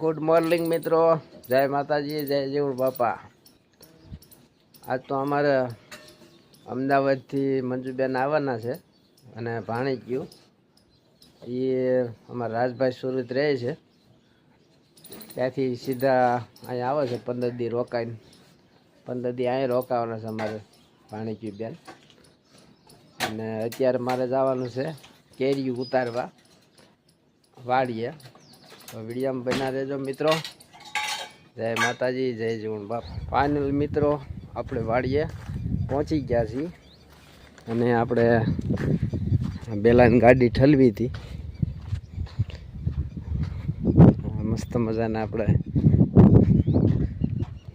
Good morning મિત્રો. જય માતાજી, જય જેવું બાપા. આજ તો અમારે અમદાવાદથી મંજુબેન આવવાના છે અને ભાણી ગયું. એ અમારા રાજભાઈ સુરત રહે છે. ત્યાંથી સીધા અહીંયા આવે છે પંદર દી રોકાઈને. પંદર દી અહીં રોકાવાના છે અમારે ભાણીક્યું બેન. અને અત્યારે મારે જવાનું છે કેરીયું ઉતારવા. વાડીએ. તો વિડીયામાં બના રહેજો મિત્રો. જય માતાજી, જય જીવન. બાપ ફાઇનલ મિત્રો, આપણે વાડીએ પહોંચી ગયા છીએ. અને આપણે બેલાની ગાડી ઠલવી હતી. મસ્ત મજાના આપણે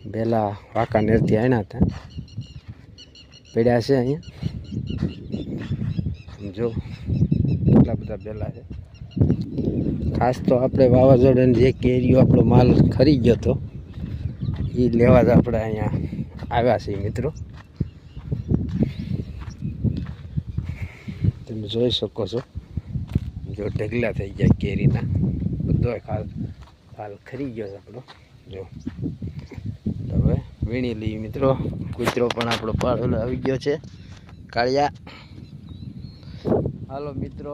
બેલા વાંકાનેરથી આવ્યા હતા. પડ્યા છે અહીંયા. જો, કેટલા બધા બેલા છે. ખાસ તો આપણે વાવાઝોડાની જે કેરીઓ આપણો માલ ખરી ગયો હતો એ લેવા જ આપણે અહીંયા આવ્યા છીએ મિત્રો. તમે જોઈ શકો છો, જો ઢગલા થઈ ગયા કેરીના બધો ખાલ ખાલ ખરી ગયો છે આપણો. જો, હવે વીણી લઈએ મિત્રો. કૂતરો પણ આપણો પાડેલો આવી ગયો છે. કાળિયા, હાલો મિત્રો.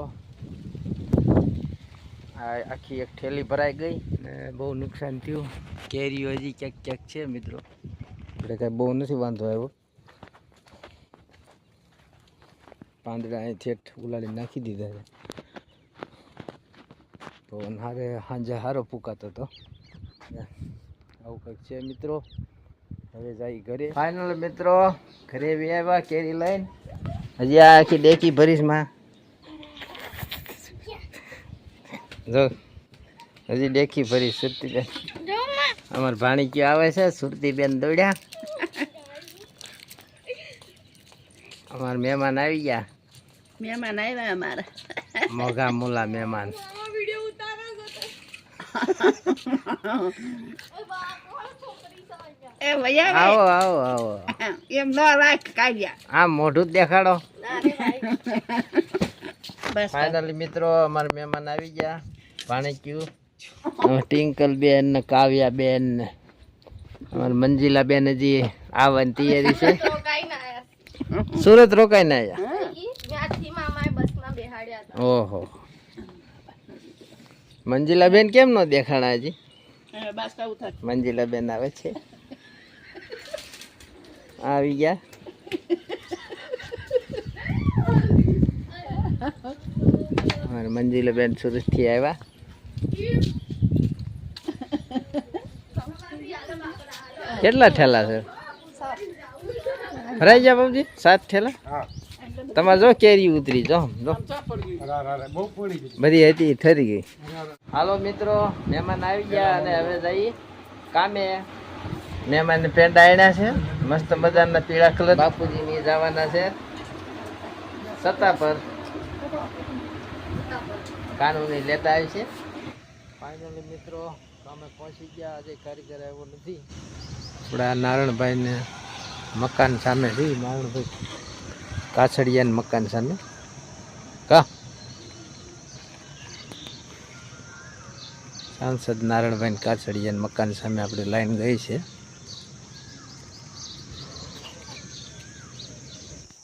આખી એક થેલી ભરાઈ ગઈ ને બહુ નુકસાન થયું. કેરીઓ હજી ક્યાંક ક્યાંક છે મિત્રો. એટલે કાંઈ બહુ નથી વાંધો આવ્યો. પાંદડા અહીં ઠેઠ ઉલાડી નાખી દીધા છે. તો હારે સાંજે હારો ફૂંકાતો હતો આવું કંઈક છે મિત્રો. હવે જાય ઘરે. ફાઇનલ મિત્રો ઘરે બી આવ્યા કેરી લઈને. હજી આ આખી ડેકી ભરીશમાં. જો હજી દેખી ફરી સુરતી બેન. અમાર ભાણી ક્યાં આવે છે સુરતી બેન દોડ્યા. અમાર મહેમાન આવી ગયા. મહેમાન આવ્યા અમારા. મોઘા મુલા મહેમાન. આવો આવો આવો. એમ ન રાખ કાઢ્યા. આમ મોઢું દેખાડો. ફાઇનલી મિત્રો અમારા મહેમાન આવી ગયા. ભાણેક્યું ટિંકલ બેન ને કાવ્યા બેન ને. અમારે મંજીલા બેન હજી આવવાની તૈયારી છે. સુરત રોકાઈને આવ્યા ઓહો. મંજીલા બેન કેમ નો દેખાણા હજી? મંજીલા બેન આવે છે. આવી ગયા? અમારે મંજીલા બેન સુરતથી આવ્યા. કેટલા ઠેલા છે? ભરાઈ ગયા બાબુજી સાત ઠેલા? તમારે જો કેરી ઉતરી જો જો. બધી હતી ઠરી ગઈ. હાલો મિત્રો મહેમાન આવી ગયા અને હવે જઈએ કામે. મહેમાન પેન્ટ આણ્યા છે. મસ્ત મજાના પીળા કલર બાપુજી ની જવાના છે. સત્તા પર. કાનૂની લેતા આવી છે. ફાઇનલી મિત્રો, અમે પહોંચી ગયા. આજે કારીગર આવ્યો નથી. આપણે આ નારણભાઈને મકાન સામે છે નારણભાઈ કાછડિયાન મકાન સામે. કા? સાંસદ નારણભાઈ કાછડિયાન મકાન સામે આપણે લાઈન ગઈ છે.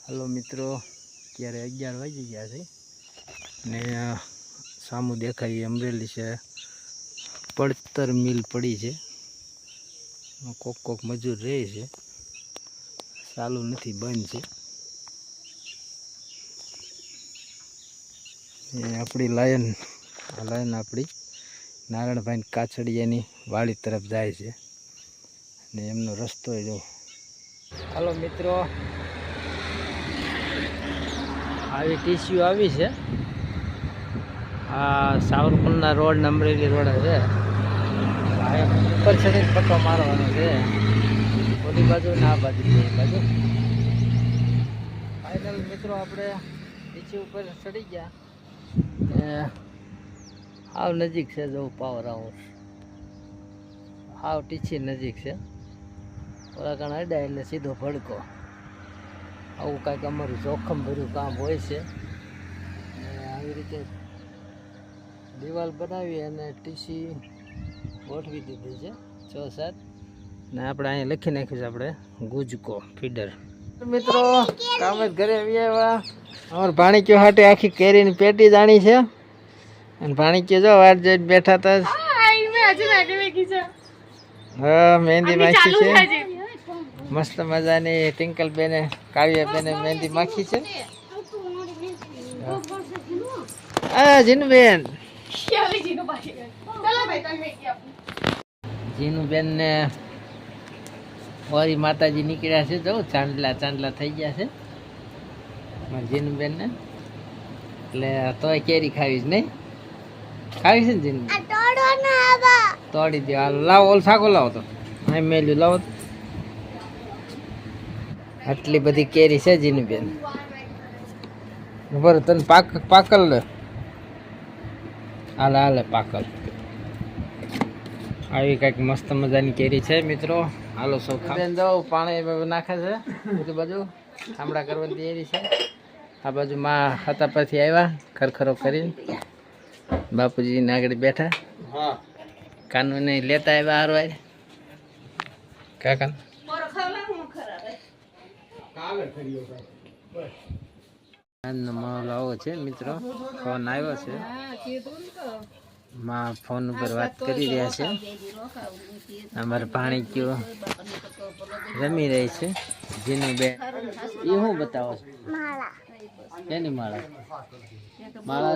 હલો, મિત્રો. અત્યારે અગિયાર વાગી ગયા છે. ને સામું દેખાય અમરેલી છે. પડતર મિલ પડી છે. કોક કોક મજૂર રહે છે. ચાલુ નથી, બંધ છે. એ આપણી લાયન, આ લાયન આપણી નારાયણભાઈ કાછડિયાની વાડી તરફ જાય છે. ને એમનો રસ્તો જો. હાલો મિત્રો, આવી ટીસ્યુ આવી છે. આ સાવરકુંડના રોડ ને અમરેલી રોડ છે. એક ઉપર ચડીને પટ્ટો મારવાનો છે. ઓલી બાજુ ને આ બાજુ બે બાજુ. ફાઇનલ મિત્રો આપણે નીચે ઉપર ચડી ગયા. હાવ નજીક છે જો પાવર હાઉસ હાવ ટીછી નજીક છે. ઓલા કણ અડાય એટલે સીધો ભડકો. આવું કાંઈક અમારું જોખમ ભર્યું કામ હોય છે. આવી રીતે દિવાલ બનાવી અને ટીસી ગોઠવી દીધી છે. છ સાત. ને આપણે અહીંયા લખી નાખ્યું છે આપણે ગુજકો ફીડર. મિત્રો કામ જ ઘરે આવી આવ્યા. અમાર ભાણીક્યો હાટે આખી કેરીની પેટી જાણી છે. અને ભાણીક્યો જો વાર જઈને બેઠા હતા હા મહેંદી માખી છે. મસ્ત મજાની ટિંકલ બેને કાવ્યા બેને મહેંદી માખી છે. આ જીનુબેન. જીનુબેન ને ઓરી માતાજી નીકળ્યા છે જો ચાંદલા ચાંદલા થઈ ગયા છે. મારી જીનુબેન ને એટલે તોય કેરી ખાવીશ નહીં. ખાવી છે ને જીનુ તોડી દો. લાવો ઓલ સાગો લાવો તો. અહીં મેલ્યું લાવો. આટલી બધી કેરી છે જીનુબેન બરોબર તને પાક પાકલ લે. હાલે હાલે પાકલ. આવી કંઈક મસ્ત મજાની કેરી છે મિત્રો. હાલો સૌ પાણી નાખે છે. બધું બાજુ થાંભળા કરવાની તૈયારી છે. આ બાજુ માં હતા પરથી આવ્યા ખરખરો કરીને. બાપુજી ને આગળ બેઠા. કાનૂન લેતા આવ્યા હારો કાકા? આજનો માહોલ આવો છે મિત્રો. ફોન આવ્યો છે. માં ફોન ઉપર વાત કરી રહ્યા છે. અમારે પાણી કયો રમી રહી છે. જેનું બે એ હું બતાવો છો? એની માળા? માળા